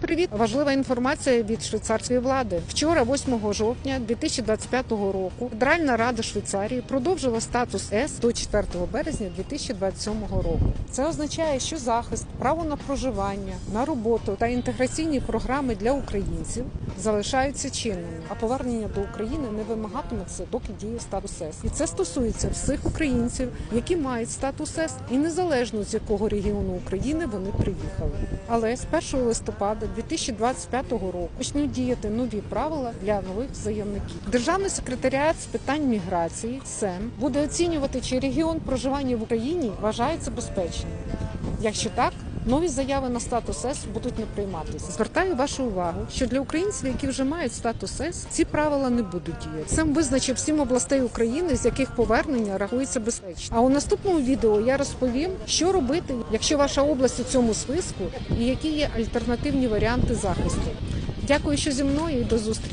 Привіт! Важлива інформація від швейцарської влади. Вчора, 8 жовтня 2025 року, Федеральна рада Швейцарії продовжила статус С до 4 березня 2027 року. Це означає, що захист, право на проживання, на роботу та інтеграційні програми для українців залишаються чинними, а повернення до України не вимагатиметься, доки діє статус С. І це стосується всіх українців, які мають статус С, і незалежно з якого регіону України вони приїхали. Але з 1 листопада 2025 року почнуть діяти нові правила для нових заявників. Державний секретаріат з питань міграції СЕМ буде оцінювати, чи регіон проживання в Україні вважається безпечним. Якщо так, нові заяви на статус С будуть не прийматися. Звертаю вашу увагу, що для українців, які вже мають статус С, ці правила не будуть діяти. Сам визначив сім областей України, з яких повернення рахується безпечно. А у наступному відео я розповім, що робити, якщо ваша область у цьому списку, і які є альтернативні варіанти захисту. Дякую, що зі мною і до зустрічі.